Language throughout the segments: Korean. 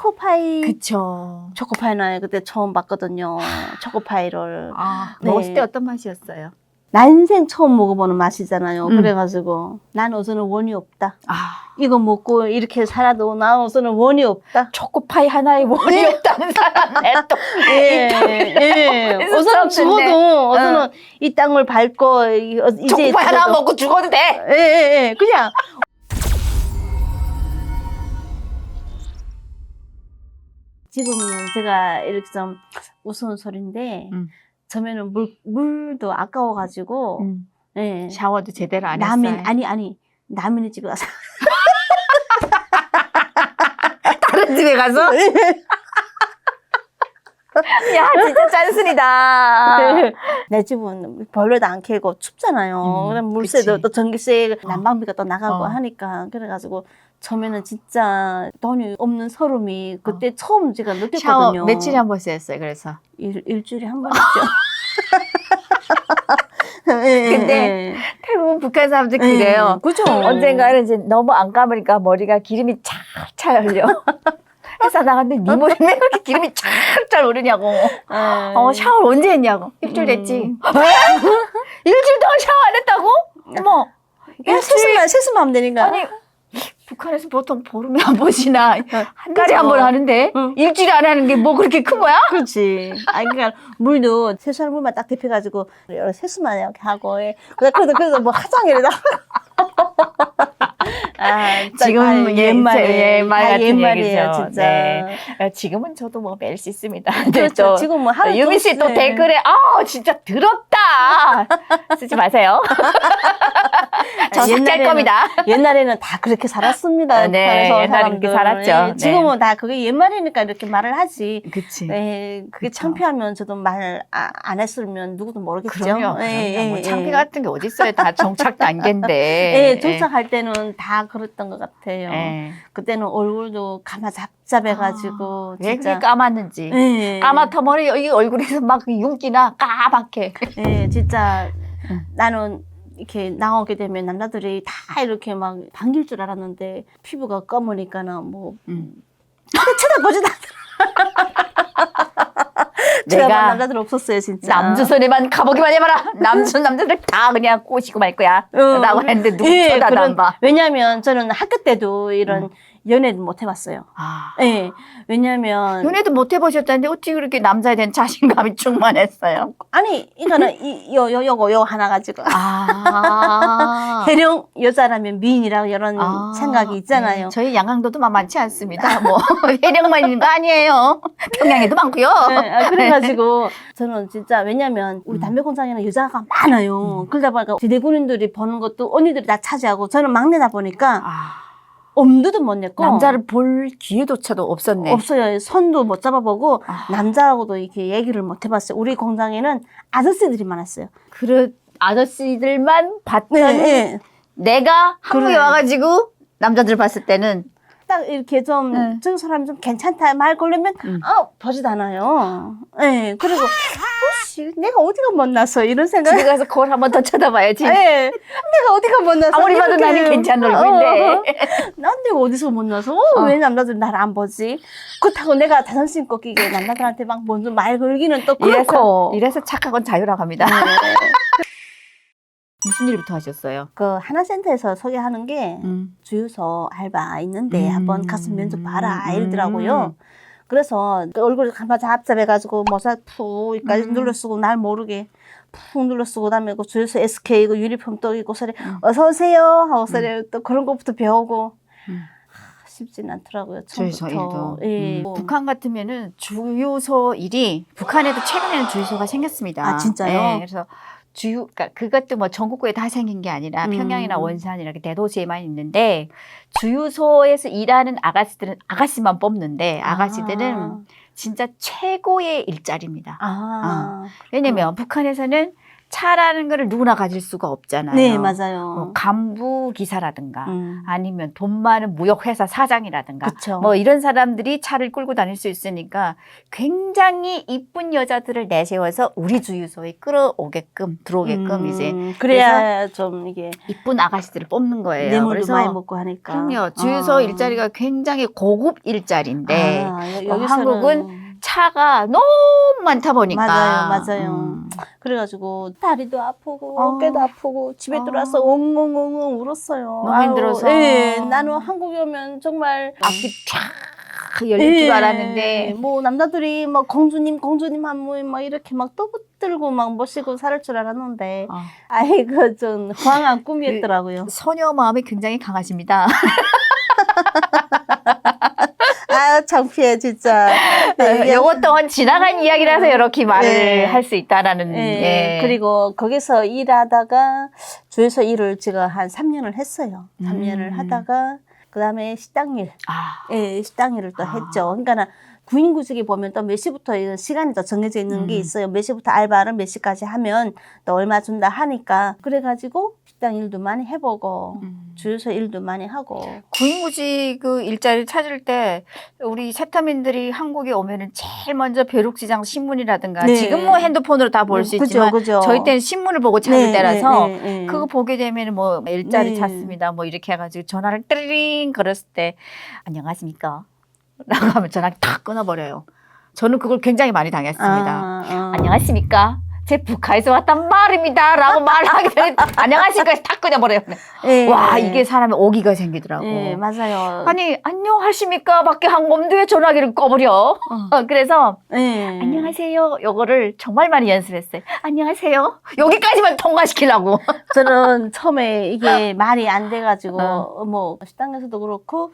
초코파이 그쵸. 초코파이 나 그때 처음 봤거든요. 초코파이를 아, 네. 먹었을 때 어떤 맛이었어요? 난생 처음 먹어보는 맛이잖아요. 음. 그래가지고 난 우선은 원이 없다. 아, 이거 먹고 이렇게 살아도 나 우선은 원이 없다. 초코파이 하나에 원이 없다는 사람에 또. 예, 예. 처음 듣네. 죽어도 우선은 이 땅을 밟고 이- 어, 이제 초코파이 하나 먹고 죽어도 돼. 예, 예, 예. 그냥 지금은 제가 이렇게 좀 우스운 소리인데 음. 처음에는 물 물도 아까워가지고 예. 샤워도 제대로 안 라면 했어요. 아니 아니 라면의 집에 가서 다른 집에 가서? 야, 진짜 짠순이다. 내 집은 벌레도 안 캐고 춥잖아요. 음, 물세도 그치. 또 전기세 난방비가 또 나가고 어. 하니까 그래가지고 처음에는 진짜 돈이 없는 서름이 그때 처음 제가 샤워 느꼈거든요. 며칠에 한 번씩 했어요, 그래서. 일, 일주일에 한 번 했죠. 예, 근데 대부분 북한 사람들 예. 그래요. 그죠. 언젠가는 이제 너무 안 감으니까 머리가 기름이 찰찰 흘려. 회사 나갔는데 네 머리에 왜 그렇게 기름이 찰찰 오르냐고. 예. 어, 샤워를 언제 했냐고. 일주일 음. 됐지. 일주일 동안 샤워 안 했다고? 어머. 그냥 세수만 세수만 하면 되니까. 아니, 북한에서 보통 보름에 한 번이나 한 달에 그죠. 한번 하는데 응. 일주일에 안 하는 게 뭐 그렇게 큰 거야? 그렇지. 아니 그러니까 물도 세수할 물만 딱 데펴가지고 여러 세수만 이렇게 하고 예. 그래서 그래서 그래서 뭐 화장이래다. 아, 진짜 지금 다 예, 옛말에 옛말 다 같은 옛말이에요 얘기죠. 진짜. 네. 어, 지금은 저도 뭐 매일 씻습니다. 근데 그렇죠. 또 지금 뭐 하루 유미 씨또 네. 댓글에 아 진짜 더럽다 쓰지 마세요. 저 삭제할 옛날에는- 겁니다. 옛날에는 다 그렇게 살았습니다. 네, 북한에서 옛날엔 그렇게. 살았죠. 예, 지금은 다 그게 옛말이니까 이렇게 말을 하지. 그치. 네, 그게 그쵸. 창피하면 저도 말 안 했으면 누구도 모르겠죠. 그럼요. 그럼요. 예, 뭐 예, 창피 예. 같은 게 어디 있어요? 다 정착 단계인데. 예, 정착할 때는 다 그랬던 것 같아요. 예. 그때는 얼굴도 가마 잡잡해가지고 왜 진짜. 그렇게 까맣는지. 예, 까맣다 머리 이 얼굴에서 막 윤기나 까맣게. 예, 진짜 응. 나는 이렇게 나오게 되면 남자들이 다 이렇게 막 반길 줄 알았는데 피부가 검으니까는 뭐 음. 쳐다보지도 않더라. 내가 내가 남자들 없었어요 진짜. 남주선에만 가보기만 해봐라. 남주선 남자들 다 그냥 꼬시고 말 거야. 응. 라고 했는데 누구 예, 쳐다도 그런- 안 봐. 왜냐하면 저는 학교 때도 이런 연애를 못 해봤어요. 아. 예, 왜냐하면 연애도 못 해보셨다는데 어떻게 그렇게 남자에 대한 자신감이 충만했어요? 아니 이거는 이, 요, 요, 요거 요 하나 가지고 아. 해령 여자라면 미인이라고 이런 아, 생각이 있잖아요. 네, 저희 양강도도 만만치 않습니다. 뭐 해령만 있는 거 아니에요. 평양에도 많고요. 네, 아, 그래가지고 저는 진짜 왜냐면 우리 음. 담배 공장에는 여자가 많아요. 그러다 보니까 지대군인들이 보는 것도 언니들이 다 차지하고 저는 막내다 보니까 아, 엄두도 못 냈고 남자를 볼 기회조차도 없었네. 없어요. 손도 못 잡아보고 아. 남자하고도 이렇게 얘기를 못 해봤어요. 우리 공장에는 아저씨들이 많았어요. 그렇 아저씨들만 봤던 네, 네. 내가 한국에 그래. 와가지고 남자들 봤을 때는 딱 이렇게 좀, 네. 저 사람 좀 괜찮다 말 걸리면, 음. 아, 보지도 않아요. 예, 네, 그리고, 혹시 내가 어디가 못나서 이런 생각. 집에 가서 거울 한 번 더 쳐다봐야지. 예, 내가 어디가 못나서. 아무리 봐도 이렇게. 나는 괜찮은 어, 얼굴인데. 난 내가 어디서 못나서, 어, 어. 왜 남자들 나를 안 보지? 그렇다고 내가 자존심 꺾이게 남자들한테 막 먼저 말 걸기는 또 이래서 그렇고. 이래서 착하건 자유라고 합니다. 네. 무슨 일부터 하셨어요? 그 하나센터에서 소개하는 게 음. 주유소 알바 있는데 음. 한번 가서 면접 봐라 이러더라고요. 음. 그래서 그 얼굴 가마 잡잡해가지고 모자 푹 여기까지 음. 눌러 쓰고 날 모르게 푹 눌러 쓰고 그다음에 그 주유소 SK 그 유니폼 또 입고 소리 음. 어서 오세요 하고 소리 또 그런 것부터 배우고 쉽지는 않더라고요. 주유소 처음부터. 일도. 예. 음. 북한 같으면은 주유소 일이 북한에도 최근에는 주유소가 생겼습니다. 아, 진짜요? 네, 그래서 주유, 그러니까 그것도 뭐 전국구에 다 생긴 게 아니라 음. 평양이나 원산 이렇게 대도시에만 있는데 주유소에서 일하는 아가씨들은 아가씨만 뽑는데 아가씨들은 아. 진짜 최고의 일자리입니다. 아. 왜냐면 북한에서는 차라는 거를 누구나 가질 수가 없잖아요. 네, 뭐 맞아요. 간부 기사라든가 음. 아니면 돈 많은 무역회사 사장이라든가 그쵸. 뭐 이런 사람들이 차를 끌고 다닐 수 있으니까 굉장히 이쁜 여자들을 내세워서 우리 주유소에 끌어오게끔 들어오게끔 이제 음, 그래야 좀 이게 이쁜 아가씨들을 뽑는 거예요. 뇌물도 그래서 많이 먹고 하니까. 그럼요. 주유소 아. 일자리가 굉장히 고급 일자리인데 아, 여- 어, 한국은 차가 너무 많다 보니까 맞아요, 맞아요. 음. 그래가지고 다리도 아프고 어. 어깨도 아프고 집에 어. 들어와서 엉엉엉엉 울었어요. 너무 아유, 힘들어서. 예, 나는 한국에 오면 정말 앞이 쫙 열릴 줄 예, 알았는데 뭐 남자들이 막 공주님 공주님 한모임 막 이렇게 막 떠붙들고 막 멋있고 살을 줄 알았는데 어. 아이고 좀 황한 꿈이었더라고요. 소녀 마음이 굉장히 강하십니다. 아 창피해 진짜. 네, 이것도 지나간 이야기라서 이렇게 말을 네. 할 수 있다라는. 예, 예. 그리고 거기서 일하다가 주에서 일을 제가 한 3년을 했어요. 3년을 음. 하다가 그다음에 식당 일, 아, 예, 식당 일을 또 아. 했죠. 그러니까 구인 구직에 보면 또 몇 시부터 이런 시간이 또 정해져 있는 게 음. 있어요. 몇 시부터 알바를 몇 시까지 하면 또 얼마 준다 하니까 그래가지고 식당 일도 많이 해보고 음. 주유소 일도 많이 하고 구인구직 그 일자리 찾을 때 우리 세타민들이 한국에 오면은 제일 먼저 벼룩시장 신문이라든가 네. 지금 뭐 핸드폰으로 다 볼수 그죠, 있지만 그죠. 저희 때는 신문을 보고 찾을 네, 때라서 네, 네, 네. 그거 보게 되면 뭐 일자리 네. 찾습니다. 뭐 이렇게 해가지고 전화를 띠링 걸었을 때 안녕하십니까? 라고 하면 전화 탁 끊어버려요. 저는 그걸 굉장히 많이 당했습니다. 아, 아. 안녕하십니까? 제 북한에서 왔단 말입니다. 라고 말하게 되면 안녕하십니까? 탁 끊어버려요. 예. 와 이게 사람의 오기가 생기더라고. 예, 맞아요. 아니 안녕하십니까? 밖에 한 건데 왜 전화기를 꺼버려? 어, 그래서 예. 안녕하세요. 요거를 정말 많이 연습했어요. 안녕하세요. 여기까지만 통과시키려고. 저는 처음에 이게 말이 안 돼가지고 어. 뭐 식당에서도 그렇고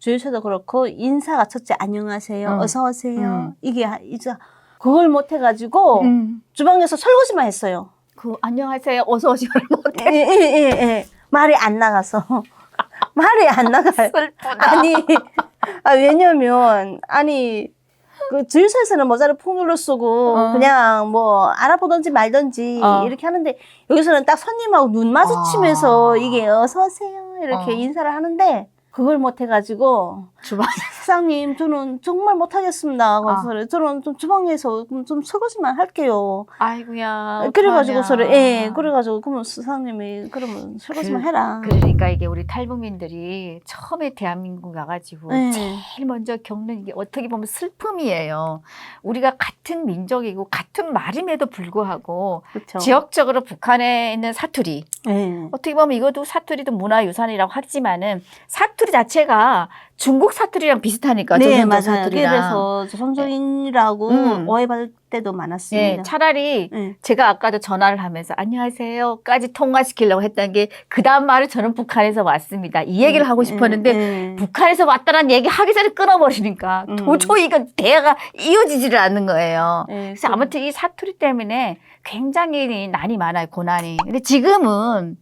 주유소도 그렇고 인사가 첫째 안녕하세요 음. 어서 오세요 음. 이게 하- 이제 그걸 못 해가지고 음. 주방에서 설거지만 했어요. 그 안녕하세요. 어서 오시면 못해. 예예예 예, 예. 말이 안 나가서 말이 안 나가요. 슬프다. 아니 아, 왜냐면 아니 그 주유소에서는 모자를 풍물로 쓰고 어. 그냥 뭐 알아보든지 말든지 어. 이렇게 하는데 여기서는 딱 손님하고 눈 마주치면서 아. 이게 어서 오세요 이렇게 어. 인사를 하는데 그걸 못 해가지고 주방. 사장님 저는 정말 못하겠습니다. 아. 그래서 저는 좀 주방에서 좀- 좀 설거지만 할게요. 아이고야. 그래가지고. 저를 예 그래가지고 그러면 사장님이 그러면 설거지만 그- 해라. 그러니까 이게 우리 탈북민들이 처음에 대한민국 와가지고 예. 제일 먼저 겪는 이게 어떻게 보면 슬픔이에요. 우리가 같은 민족이고 같은 말임에도 불구하고 그렇죠. 지역적으로 북한에 있는 사투리 예. 어떻게 보면 이것도 사투리도 문화유산이라고 하지만은 사투리 자체가 중국 사투리랑 비슷하니까 네, 조선족 맞아요. 사투리랑 그래서 조선족인이라고 음. 오해받을 때도 많았습니다. 예, 차라리 예. 제가 아까도 전화를 하면서 안녕하세요까지 통화시키려고 했던 게 그 다음 말을 저는 북한에서 왔습니다. 이 얘기를 하고 싶었는데 예. 북한에서 왔다는 얘기 하기 전에 끊어버리니까 음. 도저히 이건 대화가 이어지지를 않는 거예요. 예. 그래서 아무튼 이 사투리 때문에 굉장히 난이 많아요, 고난이. 근데 지금은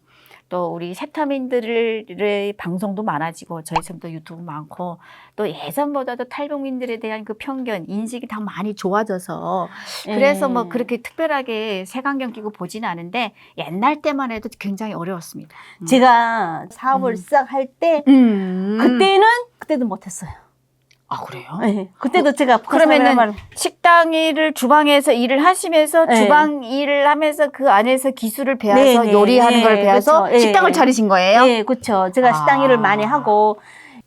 또 우리 세타민들의 방송도 많아지고 저희 쌤도 유튜브 많고 또 예전보다도 탈북민들에 대한 그 편견, 인식이 다 많이 좋아져서 그래서 뭐 예. 그렇게 특별하게 색안경 끼고 보지는 않은데 옛날 때만 해도 굉장히 어려웠습니다. 제가 사업을 음. 시작할 때 음. 그때는 그때도 못했어요. 아 그래요? 예. 그때도 제가 그러면은 말- 식당 일을 주방에서 일을 하시면서 네. 주방 일을 하면서 그 안에서 기술을 배워서 네, 네, 요리하는 네, 걸 배워서 그렇죠. 예. 식당을 차리신 거예요? 예, 그렇죠. 제가 식당 아. 일을 많이 하고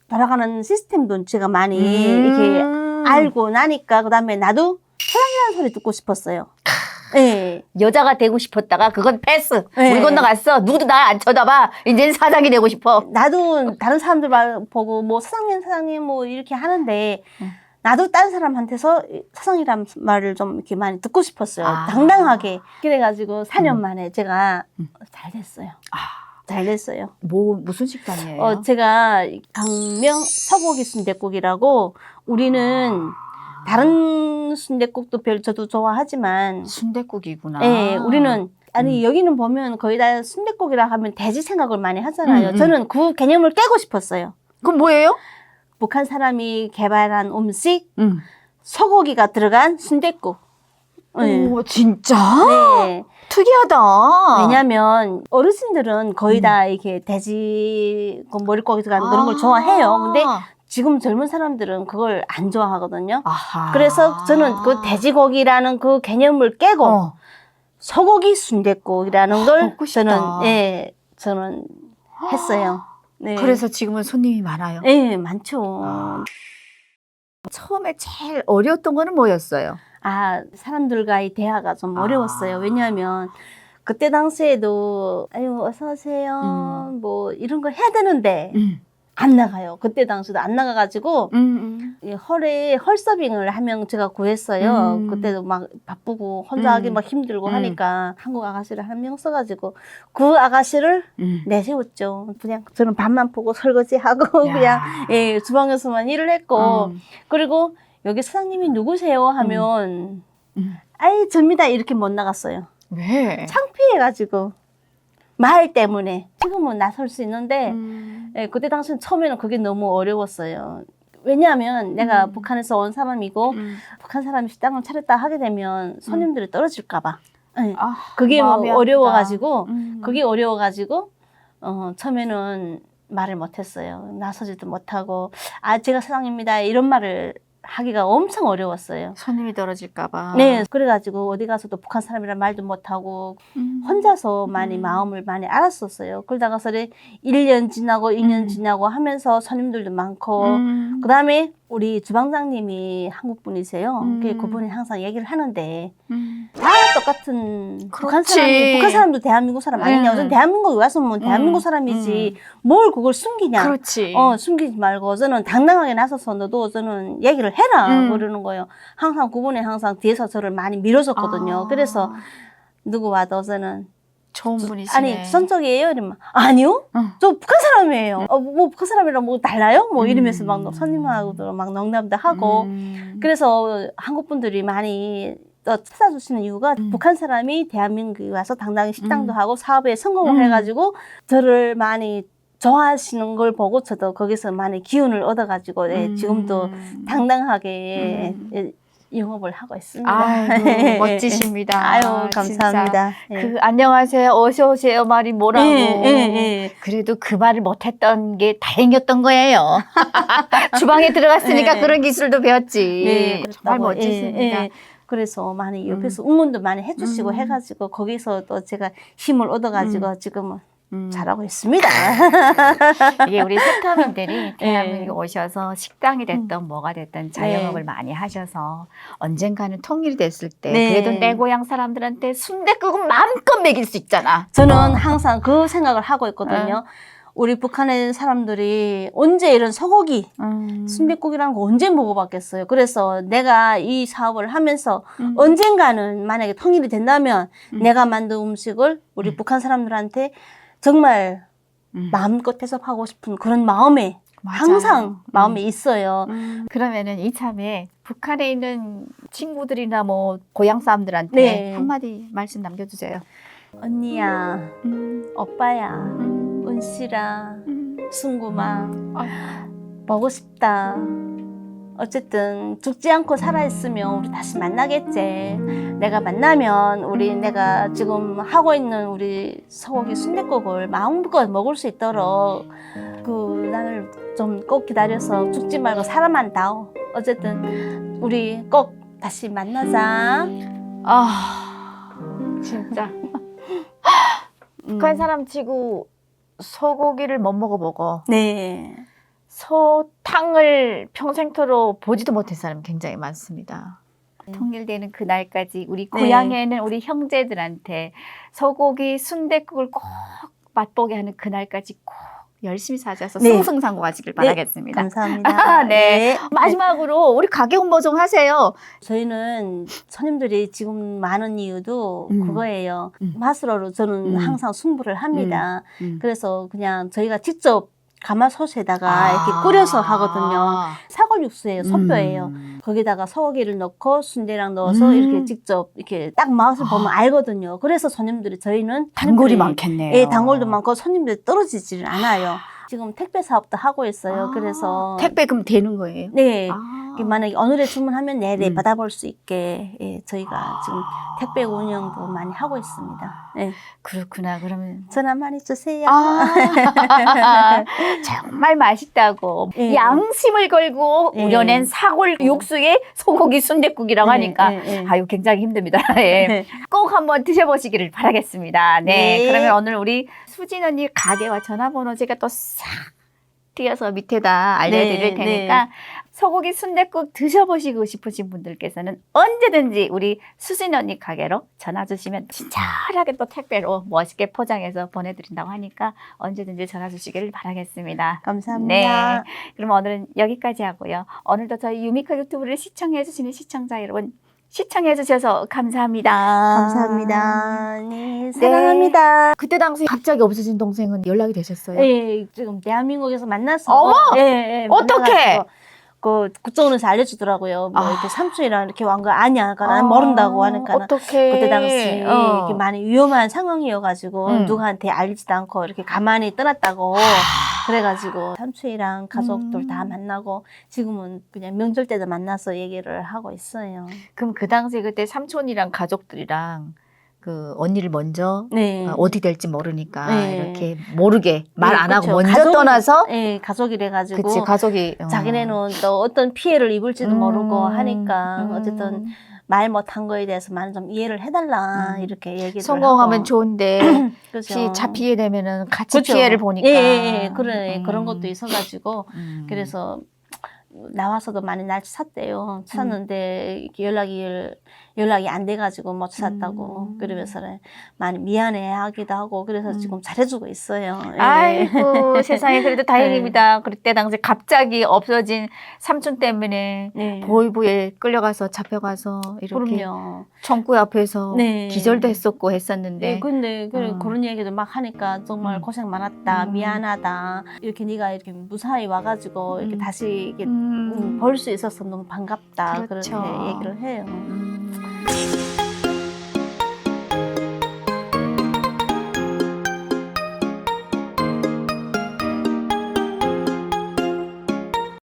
돌아가는 시스템도 제가 많이 음. 이렇게 알고 나니까 그다음에 나도 사장이라는 소리 듣고 싶었어요. 예. 여자가 되고 싶었다가 그건 패스. 네. 물 건너갔어. 누구도 나 안 쳐다봐. 이제는 사장이 되고 싶어. 나도 다른 사람들 말 보고 뭐 사장님 사장님 뭐 이렇게 하는데 음. 나도 다른 사람한테서 사장이란 말을 좀 이렇게 많이 듣고 싶었어요. 아. 당당하게. 그래가지고 4년 음. 만에 제가 음. 잘 됐어요. 아. 잘 됐어요. 뭐 무슨 식당이에요? 어, 제가 강명 서고기 순대국이라고 우리는 아. 다른 순대국도 별 저도 좋아하지만 순대국이구나. 예, 우리는 아니 음. 여기는 보면 거의 다 순대국이라 하면 돼지 생각을 많이 하잖아요. 음, 음. 저는 그 개념을 깨고 싶었어요. 그럼 뭐예요? 북한 사람이 개발한 음식 음. 소고기가 들어간 순대국. 네. 오, 진짜? 네. 특이하다. 왜냐면 어르신들은 거의 음. 다 이렇게 돼지 그 머릿고기 들어가는 그런 걸 좋아해요. 근데 아. 지금 젊은 사람들은 그걸 안 좋아하거든요. 아하. 그래서 저는 그 돼지고기라는 그 개념을 깨고 어. 소고기 순댓국이라는 걸. 저는 예 저는 했어요. 네. 그래서 지금은 손님이 많아요. 예 많죠. 아. 처음에 제일 어려웠던 거는 뭐였어요? 아 사람들과의 대화가 좀 아. 어려웠어요. 왜냐하면 그때 당시에도 아유 어서 오세요 음. 뭐 이런 거 해야 되는데 음. 안 나가요. 그때 당시도 안 나가가지고 음. 이 헐에 헐서빙을 한 명 제가 구했어요. 음. 그때도 막 바쁘고 혼자 음. 하기 막 힘들고 음. 하니까 한국 아가씨를 한 명 써가지고 그 아가씨를 음. 내세웠죠. 그냥 저는 밥만 보고 설거지하고 야. 그냥 예 주방에서만 일을 했고 음. 그리고 여기 사장님이 누구세요 하면 음. 아이 접니다 이렇게 못 나갔어요. 왜? 창피해가지고 말 때문에 지금은 나설 수 있는데 음. 예, 그때 당시는 처음에는 그게 너무 어려웠어요. 왜냐하면 내가 음. 북한에서 온 사람이고 음. 북한 사람이 식당을 차렸다 하게 되면 손님들이 떨어질까봐. 예, 아, 그게 뭐. 어려워가지고 음. 그게 어려워가지고 어, 처음에는 말을 못했어요. 나서지도 못하고 아 제가 사장입니다 이런 말을 하기가 엄청 어려웠어요. 손님이 떨어질까봐. 네, 그래가지고 어디 가서도 북한 사람이란 말도 못하고 음. 혼자서 많이 음. 마음을 많이 알았었어요. 그러다가서는 1년 지나고 2년 음. 지나고 하면서 손님들도 많고 음. 그 다음에 우리 주방장님이 한국 분이세요. 음. 그 그분이 항상 얘기를 하는데 음. 다 똑같은 북한 그렇지. 사람이 북한 사람도 대한민국 사람 아니냐. 음. 저는 대한민국에 와서 뭐 대한민국 음. 사람이지 뭘 그걸 숨기냐. 그렇지. 어, 숨기지 말고 저는 당당하게 나서서 너도 저는 얘기를 해라 음. 그러는 거예요. 항상 그분이 항상 뒤에서 저를 많이 밀어줬거든요. 아. 그래서 누구 와도 저는 좋은 분이시네. 아니 선적이에요 이러면 아니요 응. 저 북한 사람이에요 어, 뭐 북한 사람이랑 뭐 달라요 뭐 이러면서 음. 막 손님하고도 막 농담도 하고 음. 그래서 한국 분들이 많이 또 찾아주시는 이유가 음. 북한 사람이 대한민국에 와서 당당히 식당도 음. 하고 사업에 성공을 음. 해가지고 저를 많이 좋아하시는 걸 보고 저도 거기서 많이 기운을 얻어가지고 예, 지금도 음. 당당하게 음. 예, 영업을 하고 있습니다. 아이고, 멋지십니다. 아유. 감사합니다. 예. 그 안녕하세요, 어서 오세요 말이 뭐라고. 예, 예, 예. 그래도 그 말을 못했던 게 다행이었던 거예요. 주방에 들어갔으니까 네. 그런 기술도 배웠지. 네, 정말 그렇다고, 멋지십니다. 예, 예. 그래서 많이 옆에서 응원도 많이 해주시고 음. 해가지고 거기서 또 제가 힘을 얻어가지고 지금은 음. 잘하고 있습니다. 이게 우리 세터민들이 대한민국에 예. 오셔서 식당이 됐던 뭐가 됐던 자영업을 많이 하셔서 언젠가는 통일이 됐을 때 네. 그래도 내 고향 사람들한테 순대국은 마음껏 먹일 수 있잖아. 저는 어. 항상 그 생각을 하고 있거든요. 우리 북한의 사람들이 언제 이런 소고기, 음. 순댓국이라는 거 언제 먹어봤겠어요. 그래서 내가 이 사업을 하면서 음. 언젠가는 만약에 통일이 된다면 음. 내가 만든 음식을 우리 음. 북한 사람들한테 정말 음. 마음껏 대접하고 싶은 그런 마음에 맞아요. 항상 마음에 음. 있어요. 음. 그러면은 이참에 북한에 있는 친구들이나 뭐 고향 사람들한테 네. 한마디 말씀 남겨주세요. 언니야, 음. 오빠야, 음. 은씨라, 음. 승구마, 아유. 보고 싶다. 어쨌든 죽지 않고 살아있으면 우리 다시 만나겠지. 내가 만나면 우리 내가 지금 하고 있는 우리 소고기 순댓국을 마음껏 먹을 수 있도록 그 나를 좀꼭 기다려서 죽지 말고 살아만 다오. 어쨌든 우리 꼭 다시 만나자. 아 진짜 음. 북한 사람 치고 소고기를 못 먹어보고 네. 소탕을 평생토로 보지도 못한 사람이 굉장히 많습니다. 네. 통일되는 그날까지 우리 네. 고향에는 우리 형제들한테 소고기 순댓국을 꼭 맛보게 하는 그날까지 꼭 열심히 사셔서 네. 승승장구하시길 바라겠습니다. 감사합니다. 네. 마지막으로 우리 가게 홍보 좀 하세요. 저희는 손님들이 지금 많은 이유도 음. 그거예요. 음. 맛으로 저는 음. 항상 승부를 합니다. 음. 그래서 그냥 저희가 직접 가마솥에다가 아. 이렇게 끓여서 하거든요. 사골 육수예요, 솥뼈예요. 음. 거기다가 소고기를 넣고 순대랑 넣어서 음. 이렇게 직접 이렇게 딱 맛을 아. 보면 알거든요. 그래서 손님들이 저희는 단골이 많겠네요. 예, 단골도 많고 손님들이 떨어지지를 않아요. 지금 택배 사업도 하고 있어요. 아, 그래서 택배 그럼 되는 거예요? 네. 아. 이 만약에 오늘에 주문하면 내일 음. 받아볼 수 있게 예, 저희가 아. 지금 택배 운영도 많이 하고 있습니다. 예. 그렇구나. 그러면 전화 많이 주세요. 아, 정말 맛있다고 예. 양심을 걸고 예. 우려낸 사골 육수에 소고기 순댓국이라고 하니까 예, 예, 예. 아유 굉장히 힘듭니다. 예. 네. 꼭 한번 드셔보시기를 바라겠습니다. 네. 네. 그러면 오늘 우리 수진 언니 가게와 전화번호 제가 또싹 띄어서 밑에다 알려드릴 네, 테니까 소고기 순댓국 드셔보시고 싶으신 분들께서는 언제든지 우리 수진 언니 가게로 전화 주시면 친절하게 또 택배로 멋있게 포장해서 보내드린다고 하니까 언제든지 전화 주시기를 바라겠습니다. 감사합니다. 그럼 오늘은 여기까지 하고요. 오늘도 저희 유미카 유튜브를 시청해주시는 시청자 여러분 시청해 주셔서 감사합니다. 감사합니다. 네, 사랑합니다. 그때 당시 갑자기 없어진 동생은 연락이 되셨어요? 예, 지금 대한민국에서 만났어. 어머! 예, 예, 어떡해! 그 국정원에서 알려주더라고요. 뭐 아. 이렇게 삼촌이랑 이렇게 완거 아니야. 그러니까 난 모른다고 하니까. 어떻게 그때 당시 이렇게 많이 위험한 상황이어가지고 음. 누구한테 알리지도 않고 이렇게 가만히 떠났다고 그래가지고 삼촌이랑 가족들 음. 다 만나고 지금은 그냥 명절 때도 만나서 얘기를 하고 있어요. 그럼 그 당시 그때 삼촌이랑 가족들이랑 그 언니를 먼저 네. 어, 어디 될지 모르니까 네. 이렇게 모르게 말안 네, 하고 그쵸. 먼저 가족이- 떠나서 네, 가족이래 가지고 그치 가족이 어. 자기네는 또 어떤 피해를 입을지도 모르고 음, 하니까 음. 어쨌든 말 못한 거에 대해서 많이 좀 이해를 해달라 음. 이렇게 얘기를 성공하면 하고. 좋은데 그죠. 혹시 잡히게 되면은 같이 그죠. 피해를 보니까 예, 예, 예. 그래 음. 그런 것도 있어가지고 음. 그래서 나와서도 많이 날 샀대요. 샀는데 이렇게 연락이 연락이 안 돼가지고 못 샀다고 음. 그러면서 많이 미안해하기도 하고 그래서 음. 지금 잘해주고 있어요. 예. 아이고 세상에 그래도 다행입니다. 그때 당시 갑자기 없어진 삼촌 때문에 네. 보이부에 끌려가서 잡혀가서 이렇게 그럼요. 청구 앞에서 네. 기절도 했었고 했었는데 네, 근데 그래, 어. 그런 얘기도 막 하니까 정말 음. 고생 많았다, 음. 미안하다. 이렇게 네가 이렇게 무사히 와가지고 이렇게 음. 다시 이렇게 음. 볼수 있어서 너무 반갑다. 그렇죠. 그렇게 얘기를 해요. 음. Thank you.